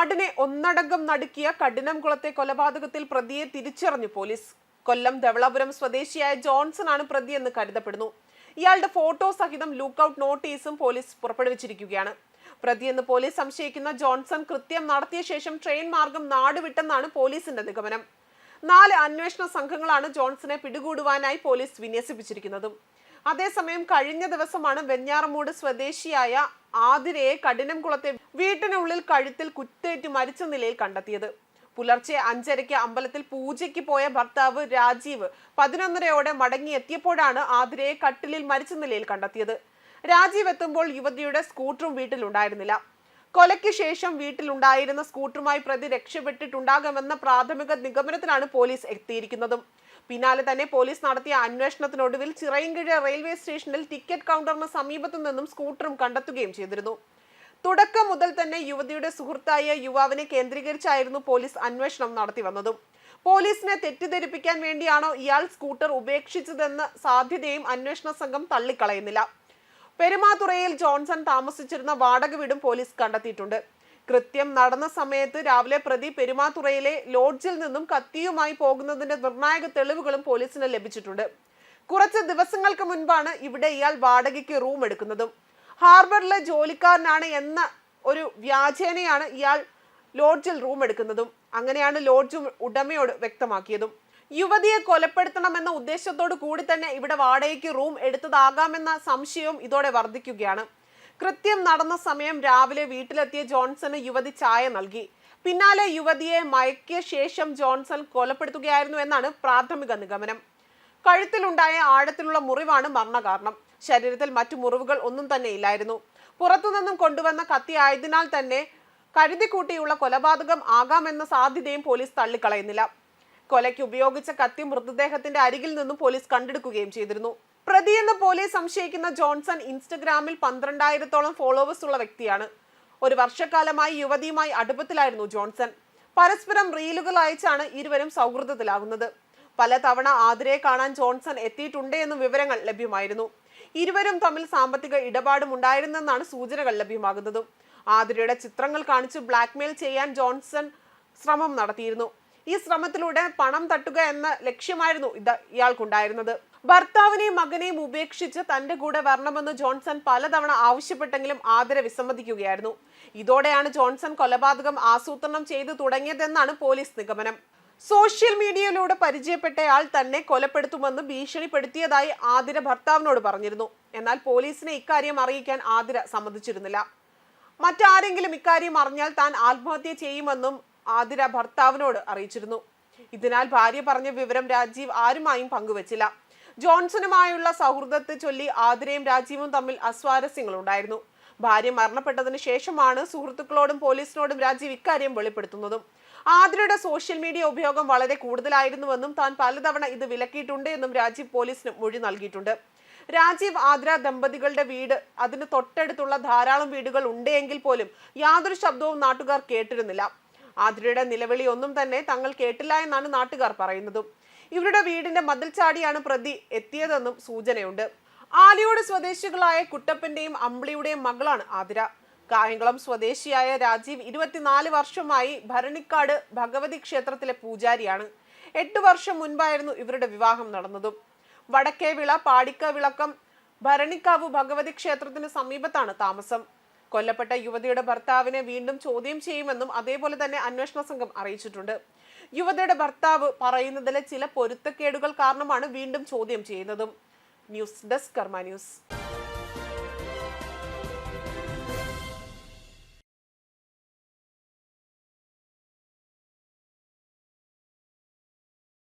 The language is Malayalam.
നാടിനെ ഒന്നടങ്കം നടുക്കിയ കഠിനംകുളത്തെ കൊലപാതകത്തിൽ പ്രതിയെ തിരിച്ചറിഞ്ഞു പോലീസ്. കൊല്ലം ധവളപുരം സ്വദേശിയായ ജോൺസൺ ആണ് പ്രതിയെന്ന് കരുതപ്പെടുന്നു. ഇയാളുടെ ഫോട്ടോ സഹിതം ലുക്കൌട്ട് നോട്ടീസും പോലീസ് പുറപ്പെടുവിച്ചിരിക്കുകയാണ്. പ്രതിയെന്ന് പോലീസ് സംശയിക്കുന്ന ജോൺസൺ കൃത്യം നടത്തിയ ശേഷം ട്രെയിൻ മാർഗം നാടുവിട്ടെന്നാണ് പോലീസിന്റെ നിഗമനം. നാല് അന്വേഷണ സംഘങ്ങളാണ് ജോൺസനെ പിടികൂടുവാനായി പോലീസ് വിന്യസിപ്പിച്ചിരിക്കുന്നതും. അതേസമയം കഴിഞ്ഞ ദിവസമാണ് വെഞ്ഞാറമൂട് സ്വദേശിയായ ആതിരയെ കഠിനംകുളത്തെ വീട്ടിനുള്ളിൽ കഴുത്തിൽ കുത്തേറ്റ് മരിച്ച നിലയിൽ കണ്ടെത്തിയത്. പുലർച്ചെ അഞ്ചരയ്ക്ക് അമ്പലത്തിൽ പൂജയ്ക്ക് പോയ ഭർത്താവ് രാജീവ് പതിനൊന്നരയോടെ മടങ്ങിയെത്തിയപ്പോഴാണ് ആതിരയെ കട്ടിലിൽ മരിച്ച നിലയിൽ കണ്ടെത്തിയത്. രാജീവ് എത്തുമ്പോൾ യുവതിയുടെ സ്കൂട്ടറും വീട്ടിലുണ്ടായിരുന്നില്ല. കൊലയ്ക്ക് ശേഷം വീട്ടിലുണ്ടായിരുന്ന സ്കൂട്ടറുമായി പ്രതി രക്ഷപ്പെട്ടിട്ടുണ്ടാകുമെന്ന പ്രാഥമിക നിഗമനത്തിലാണ് പോലീസ് എത്തിയിരിക്കുന്നതും. പിന്നാലെ തന്നെ പോലീസ് നടത്തിയ അന്വേഷണത്തിനൊടുവിൽ ചിറയൻകീഴ് റെയിൽവേ സ്റ്റേഷനിൽ ടിക്കറ്റ് കൗണ്ടറിന് സമീപത്തു നിന്നും സ്കൂട്ടറും കണ്ടെത്തുകയും ചെയ്തിരുന്നു. തുടക്കം മുതൽ തന്നെ യുവതിയുടെ സുഹൃത്തായ യുവാവിനെ കേന്ദ്രീകരിച്ചായിരുന്നു പോലീസ് അന്വേഷണം നടത്തി വന്നതും. പോലീസിനെ തെറ്റിദ്ധരിപ്പിക്കാൻ വേണ്ടിയാണോ ഇയാൾ സ്കൂട്ടർ ഉപേക്ഷിച്ചതെന്ന സാധ്യതയും അന്വേഷണ സംഘം തള്ളിക്കളയുന്നില്ല. പെരുമാതുറയിൽ ജോൺസൺ താമസിച്ചിരുന്ന വാടക വീടും പോലീസ് കണ്ടെത്തിയിട്ടുണ്ട്. കൃത്യം നടന്ന സമയത്ത് രാവിലെ പ്രതി പെരുമാതുറയിലെ ലോഡ്ജിൽ നിന്നും കത്തിയുമായി പോകുന്നതിന്റെ നിർണായക തെളിവുകളും പോലീസിന് ലഭിച്ചിട്ടുണ്ട്. കുറച്ച് ദിവസങ്ങൾക്ക് മുൻപാണ് ഇവിടെ ഇയാൾ വാടകയ്ക്ക് റൂം എടുക്കുന്നതും. ഹാർബറിലെ ജോലിക്കാരനാണ് എന്ന ഒരു വ്യാജേനയാണ് ഇയാൾ ലോഡ്ജിൽ റൂം എടുക്കുന്നതും. അങ്ങനെയാണ് ലോഡ്ജ് ഉടമയോട് വ്യക്തമാക്കിയതും. യുവതിയെ കൊലപ്പെടുത്തണമെന്ന ഉദ്ദേശത്തോടു കൂടി തന്നെ ഇവിടെ വാടകയ്ക്ക് റൂം എടുത്തതാകാമെന്ന സംശയവും ഇതോടെ വർദ്ധിക്കുകയാണ്. കൃത്യം നടന്ന സമയം രാവിലെ വീട്ടിലെത്തിയ ജോൺസണ് യുവതി ചായ നൽകി. പിന്നാലെ യുവതിയെ മയക്കിയ ശേഷം ജോൺസൺ കൊലപ്പെടുത്തുകയായിരുന്നു എന്നാണ് പ്രാഥമിക നിഗമനം. കഴുത്തിലുണ്ടായ ആഴത്തിലുള്ള മുറിവാണ് മരണകാരണം. ശരീരത്തിൽ മറ്റു മുറിവുകൾ ഒന്നും തന്നെ ഇല്ലായിരുന്നു. പുറത്തുനിന്നും കൊണ്ടുവന്ന കത്തി ആയതിനാൽ തന്നെ കരുതിക്കൂട്ടിയുള്ള കൊലപാതകം ആകാമെന്ന സാധ്യതയും പോലീസ് തള്ളിക്കളയുന്നില്ല. കൊലയ്ക്ക് ഉപയോഗിച്ച കത്തി മൃതദേഹത്തിന്റെ അരികിൽ നിന്നും പോലീസ് കണ്ടെടുക്കുകയും ചെയ്തിരുന്നു. പ്രതിയെന്ന് പോലീസ് സംശയിക്കുന്ന ജോൺസൺ ഇൻസ്റ്റഗ്രാമിൽ പന്ത്രണ്ടായിരത്തോളം ഫോളോവേഴ്സ് ഉള്ള വ്യക്തിയാണ്. ഒരു വർഷക്കാലമായി യുവതിയുമായി അടുപ്പത്തിലായിരുന്നു ജോൺസൺ. പരസ്പരം റീലുകൾ അയച്ചാണ് ഇരുവരും സൗഹൃദത്തിലാകുന്നത്. പലതവണ ആതിരയെ കാണാൻ ജോൺസൺ എത്തിയിട്ടുണ്ട് എന്നും വിവരങ്ങൾ ലഭ്യമായിരുന്നു. ഇരുവരും തമ്മിൽ സാമ്പത്തിക ഇടപാടും ഉണ്ടായിരുന്നെന്നാണ് സൂചനകൾ ലഭ്യമാകുന്നതും. ആതിരയുടെ ചിത്രങ്ങൾ കാണിച്ച് ബ്ലാക്ക്മെയിൽ ചെയ്യാൻ ജോൺസൺ ശ്രമം നടത്തിയിരുന്നു. ഈ ശ്രമത്തിലൂടെ പണം തട്ടുക എന്ന ലക്ഷ്യമായിരുന്നു ഇത് ഇയാൾക്കുണ്ടായിരുന്നത്. ഭർത്താവിനെയും മകനെയും ഉപേക്ഷിച്ച് തന്റെ കൂടെ വരണമെന്ന് ജോൺസൺ പലതവണ ആവശ്യപ്പെട്ടെങ്കിലും ആദര വിസമ്മതിക്കുകയായിരുന്നു. ഇതോടെയാണ് ജോൺസൺ കൊലപാതകം ആസൂത്രണം ചെയ്തു തുടങ്ങിയതെന്നാണ് പോലീസ് നിഗമനം. സോഷ്യൽ മീഡിയയിലൂടെ പരിചയപ്പെട്ടയാൾ തന്നെ കൊലപ്പെടുത്തുമെന്ന് ഭീഷണിപ്പെടുത്തിയതായി ആതിര ഭർത്താവിനോട് പറഞ്ഞിരുന്നു. എന്നാൽ പോലീസിനെ ഇക്കാര്യം അറിയിക്കാൻ ആതിര സമ്മതിച്ചിരുന്നില്ല. മറ്റാരെങ്കിലും ഇക്കാര്യം അറിഞ്ഞാൽ താൻ ആത്മഹത്യ ചെയ്യുമെന്നും ആതിര ഭർത്താവിനോട് അറിയിച്ചിരുന്നു. ഇതിനാൽ ഭാര്യ പറഞ്ഞ വിവരം രാജീവ് ആരുമായും പങ്കുവച്ചില്ല. ജോൺസണുമായുള്ള സൗഹൃദത്തെ ചൊല്ലി ആതിരയും രാജീവും തമ്മിൽ അസ്വാരസ്യങ്ങൾ ഉണ്ടായിരുന്നു ഭാര്യ മരണപ്പെട്ടതിന് ശേഷമാണ് സുഹൃത്തുക്കളോടും പോലീസിനോടും രാജീവ് ഇക്കാര്യം വെളിപ്പെടുത്തുന്നതും. ആതിരയുടെ സോഷ്യൽ മീഡിയ ഉപയോഗം വളരെ കൂടുതലായിരുന്നുവെന്നും താൻ പലതവണ ഇത് വിലക്കിയിട്ടുണ്ട് എന്നും രാജീവ് പോലീസിന് മൊഴി നൽകിയിട്ടുണ്ട്. രാജീവ് ആദ്ര ദമ്പതികളുടെ വീട് അതിന് തൊട്ടടുത്തുള്ള ധാരാളം വീടുകൾ ഉണ്ടെങ്കിൽ പോലും യാതൊരു ശബ്ദവും നാട്ടുകാർ കേട്ടിരുന്നില്ല. ആതിരയുടെ നിലവിളി ഒന്നും തന്നെ തങ്ങൾ കേട്ടില്ല എന്നാണ് നാട്ടുകാർ പറയുന്നതും. ഇവരുടെ വീടിന്റെ മതിൽ ചാടിയാണ് പ്രതി എത്തിയതെന്നും സൂചനയുണ്ട്. ആലിയോട് സ്വദേശികളായ കുട്ടപ്പന്റെയും അമ്പിളിയുടെയും മകളാണ് ആതിര. കായംകുളം സ്വദേശിയായ രാജീവ് ഇരുപത്തിനാല് വർഷമായി ഭരണിക്കാട് ഭഗവതി ക്ഷേത്രത്തിലെ പൂജാരിയാണ്. എട്ട് വർഷം മുൻപായിരുന്നു ഇവരുടെ വിവാഹം നടന്നതും. വടക്കേവിള പാടിക്ക വിളക്കം ഭരണിക്കാവ് ഭഗവതി ക്ഷേത്രത്തിന് സമീപത്താണ് താമസം. കൊല്ലപ്പെട്ട യുവതിയുടെ ഭർത്താവിനെ വീണ്ടും ചോദ്യം ചെയ്യുമെന്നും അതേപോലെ തന്നെ അന്വേഷണ സംഘം അറിയിച്ചിട്ടുണ്ട്. യുവതിയുടെ ഭർത്താവ് പറയുന്നതിലെ ചില പൊരുത്തക്കേടുകൾ കാരണമാണ് വീണ്ടും ചോദ്യം ചെയ്യുന്നതും. News desk Karma news.